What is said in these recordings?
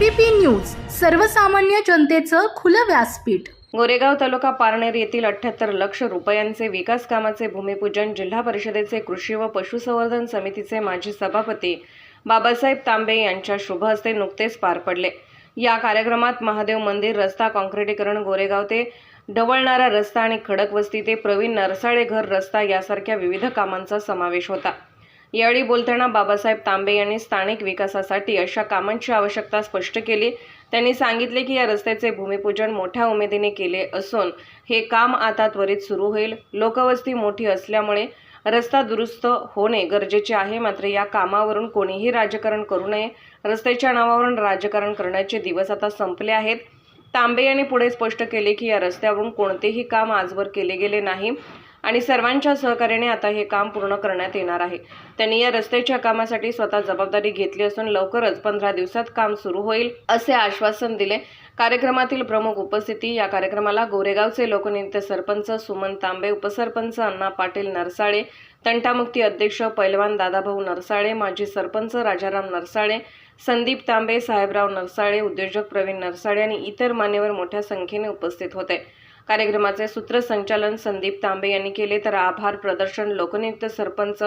ABP news सर्वसामान्य जनतेचं खुलं व्यासपीठ. गोरेगाव तालुका पारनेर येथील अठ्याहत्तर लक्ष रुपयांचे विकास कामाचे भूमिपूजन जिल्हा परिषदेचे कृषी व पशुसंवर्धन समितीचे माजी सभापती बाबासाहेब तांबे यांच्या शुभ हस्ते नुकतेच पार पडले. या कार्यक्रमात महादेव मंदिर रस्ता काँक्रिटीकरण गोरेगाव ते ढवळणारा रस्ता आणि खडकवस्ती ते प्रवीण नरसाळे घर रस्ता यासारख्या विविध कामांचा समावेश होता. यावेळी बोलताना बाबासाहेब तांबे यांनी स्थानिक विकासासाठी अशा कामांची आवश्यकता स्पष्ट केली. त्यांनी सांगितले की या रस्त्याचे भूमिपूजन मोठ्या उमेदीने केले असून हे काम आता त्वरित सुरू होईल. लोकवस्ती मोठी असल्यामुळे रस्ता दुरुस्त होणे गरजेचे आहे. मात्र या कामावरून कोणीही राजकारण करू नये. रस्त्याच्या नावावरून राजकारण करण्याचे दिवस आता संपले आहेत. तांबे यांनी पुढे स्पष्ट केले की या रस्त्यावरून कोणतेही काम आजवर केले गेले नाही. आणि सर्वांच्या सहकार्याने आता हे काम पूर्ण करण्यात येणार आहे. त्यांनी या रस्त्याच्या कामासाठी स्वतः जबाबदारी घेतली असून लवकरच पंधरा दिवसात काम सुरू होईल असे आश्वासन दिले. कार्यक्रमातील प्रमुख उपस्थिती या कार्यक्रमाला गोरेगावचे लोकनित्य सरपंच सुमन तांबे उपसरपंच अण्णा पाटील नरसाळे तंटामुक्ती अध्यक्ष पैलवान दादाभाऊ नरसाळे माजी सरपंच राजाराम नरसाळे संदीप तांबे साहेबराव नरसाळे उद्योजक प्रवीण नरसाळे आणि इतर मान्यवर मोठ्या संख्येने उपस्थित होते. कार्यक्रमाचे सूत्रसंचालन संदीप तांबे यांनी केले तर आभार प्रदर्शन लोकनियुक्त सरपंच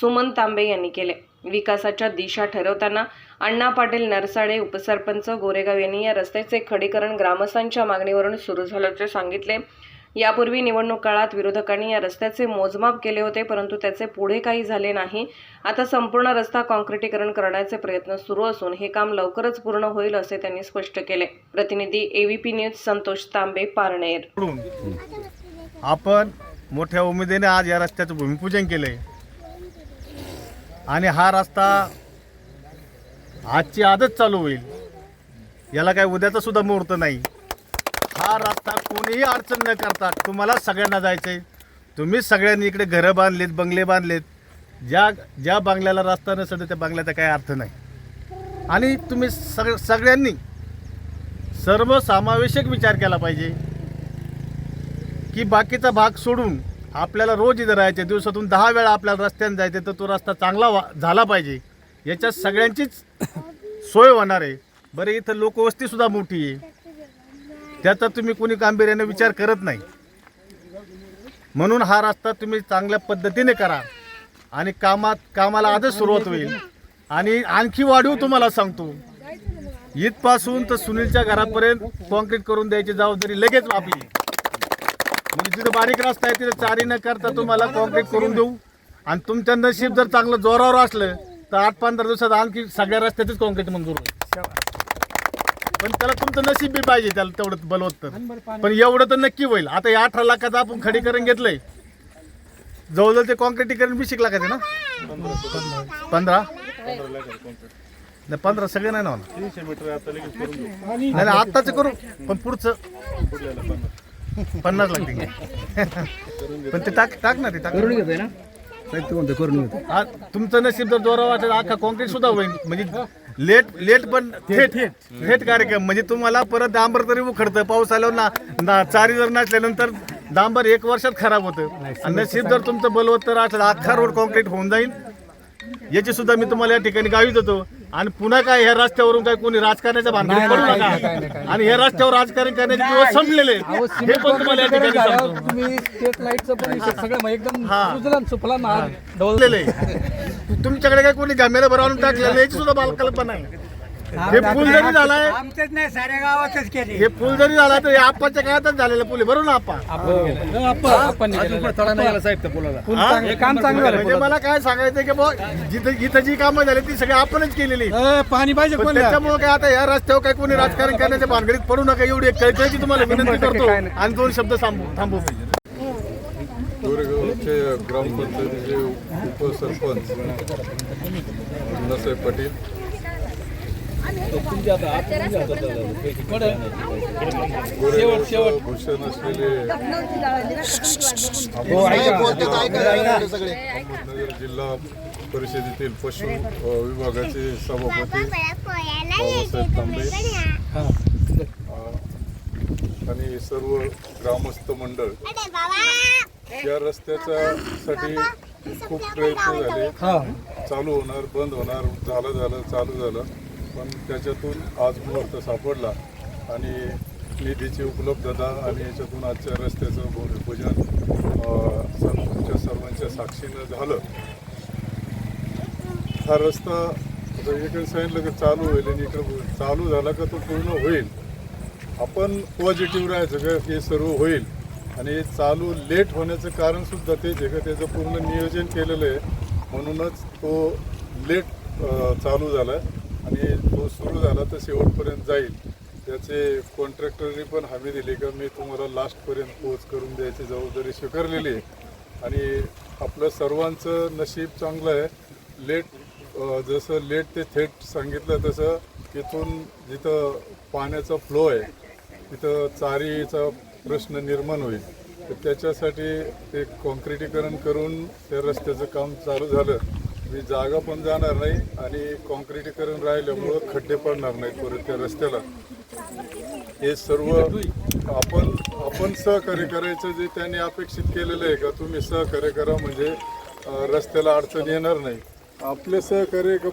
सुमन तांबे यांनी केले. विकासाच्या दिशा ठरवताना अण्णा पाटील नरसाडे उपसरपंच गोरेगाव यांनी या रस्त्याचे खडीकरण ग्रामस्थांच्या मागणीवरून सुरू झाल्याचे सांगितले. यापूर्वी निवडणूक काळात विरोधकांनी या रस्त्याचे मोजमाप केले होते परंतु त्याचे पुढे काही झाले नाही. आता संपूर्ण रस्ता काँक्रिटीकरण करण्याचे प्रयत्न सुरू असून हे काम लवकरच पूर्ण होईल असे त्यांनी स्पष्ट केले. प्रतिनिधी एव्हीपी न्यूज संतोष तांबे पारनेर. आपण मोठ्या उमेदीने आज या रस्त्याचं भूमिपूजन केलंय. आणि हा रस्ता आजची आजच चालू होईल. याला काय उद्याचा सुद्धा मुहूर्त नाही. हा रस्ता कोणीही अडचण न करता तुम्हाला सगळ्यांना जायचं आहे तुम्ही सगळ्यांनी इकडे घरं बांधलेत बंगले बांधलेत. ज्या ज्या बंगल्याला रस्ता नसेल त्या बंगल्याचा काही अर्थ नाही. आणि तुम्ही सग सगळ्यांनी सर्वसमावेशक विचार केला पाहिजे की बाकीचा भाग सोडून आपल्याला रोज इथं राहायचे दिवसातून दहा वेळा आपल्याला रस्त्याने जायचं तर तो रस्ता चांगला वा झाला पाहिजे. याच्यात सगळ्यांचीच सोय होणार आहे. बरं इथं लोकवस्तीसुद्धा मोठी आहे. त्याचा तुम्ही कोणी गांभीर्याने विचार करत नाही. म्हणून हा रस्ता तुम्ही चांगल्या पद्धतीने करा. आणि कामात कामाला आजच सुरुवात होईल. आणि आणखी वाढीव तुम्हाला सांगतो. इथपासून तर सुनीलच्या घरापर्यंत कॉन्क्रीट करून द्यायची जबाबदारी लगेच आपली. म्हणजे जिथं बारीक रस्ता आहे तिथं चारी न करता तुम्हाला कॉन्क्रीट करून देऊ. आणि तुमचं नशीब जर चांगलं जोरावर असलं तर आठ पंधरा दिवसात आणखी सगळ्या रस्त्यातच कॉन्क्रीट मंजूर होईल. पण त्याला तुमचं नशीब बी पाहिजे त्याला तेवढं बलवत्तर. पण. एवढं तर नक्की होईल. आता या अठरा लाखाचं आपण खडीकरण घेतलंय. जवळजवळ ते कॉन्क्रिटीकरण बी शिकला का ते ना? पंधरा. नाही पंधरा सगळे नाही ना होणार. नाही नाही, आत्ताच करू. पण पुढचं. पन्नास लागते पण ते टाक टाक ना ते टाक. करून घेतोय ना? साहित्य कोणतं करून घेतो आ, तुमचं नशीब जर जोरावर वाटेल. अख्खा कॉन्क्रीट सुद्धा होईल. म्हणजे लेट लेट पण थेट थेट कार्यक्रम. म्हणजे तुम्हाला परत डांबर तरी उखडतं. पाऊस आल्यावर ना ना चारी जर नसल्यानंतर डांबर एक वर्षात खराब होतं. आणि नशीब जर तुमचं बलवत्तर असलं अख्खा रोड कॉन्क्रीट होऊन जाईल. याची सुद्धा मी तुम्हाला या ठिकाणी गावी देतो. आणि पुन्हा काय ह्या रस्त्यावरून काय कोणी राजकारणाच्या भानगडीत पडू नका. आणि ह्या रस्त्यावर राजकारण करण्याचे दिवस संपलेले. हे पण तुम्हाला या ठिकाणी सांगतो. तुम्ही लाईटचं पण सगळं एकदम हा. हा. ठेवलेलं आहे. तुमच्याकडे काय कोणी कॅमेरा भरवून टाकलेलं याची सुद्धा बालकल्पना आहे हे पूल जरी झालाय. आमच्याच नाही साऱ्या गावातच केले. हे पूल जरी झाला तर हे आप्पाच्या काळातच झालेलं पूल आहे बरोबर ना आप्पा आपण थोडा नाही गेला साहेब त्या पुलाला. हा? हे काम चांगलं झालं म्हणजे मला काय सांगायचं की बुवा जिथं जिथं जी कामं झाली ती सगळी आपणच केलेली. पाणी पाहिजे त्याच्यामुळे काय आता या रस्त्यावर काय कोणी राजकारण करण्याच्या भानगडीत पडू नका एवढी एक कळकळीची तुम्हाला विनंती करतो. आणि दोन शब्द थांबू थांबू. गोरेगावचे ग्रामपंचायतीचे उपसरपंच अण्णासाहेब पाटील. भूषण असलेले अहमदनगर जिल्हा परिषदेतील पशु विभागाचे सभापती बाबासाहेब तांबे. आणि सर्व ग्रामस्थ मंडळ. या रस्त्याच्या साठी खूप प्रयत्न झाले. चालू होणार बंद होणार झालं झालं चालू झालं. पण त्याच्यातून आज मुहूर्त सापडला आणि निधीची उपलब्धता आणि याच्यातून आजच्या रस्त्याचं भूमिपूजन तुमच्या सर्वांच्या साक्षीनं झालं. हा रस्ता आता इकडे सांगितलं की चालू होईल आणि इकडे चालू झाला का तो पूर्ण होईल. आपण पॉझिटिव्ह राहायचं का हे सर्व होईल. आणि चालू लेट होण्याचं कारण सुद्धा तेच आहे का त्याचं पूर्ण नियोजन केलेलं आहे. म्हणूनच तो लेट चालू झाला आणि तो सुरू झाला तर शेवटपर्यंत जाईल. त्याचे कॉन्ट्रॅक्टरनी पण हमी दिली का मी तुम्हाला लास्टपर्यंत पोच करून द्यायची जबाबदारी स्वीकारलेली आहे. आणि आपलं सर्वांचं नशीब चांगलं आहे. लेट जसं लेट ते थेट सांगितलं तसं तिथून जिथं पाण्याचा फ्लो आहे तिथं चारीचा प्रश्न निर्माण होईल. तर त्याच्यासाठी ते कॉन्क्रिटीकरण करून त्या रस्त्याचं काम चालू झालं. मी जागा पण जाणार नाही आणि कॉन्क्रिटीकरण राहिल्यामुळं खड्डे पडणार नाहीत परत त्या रस्त्याला. हे सर्व आपण आपण सहकार्य करायचं जे त्यांनी अपेक्षित केलेलं आहे का तुम्ही सहकार्य करा म्हणजे रस्त्याला अडचण येणार नाही. आपले सहकार्य का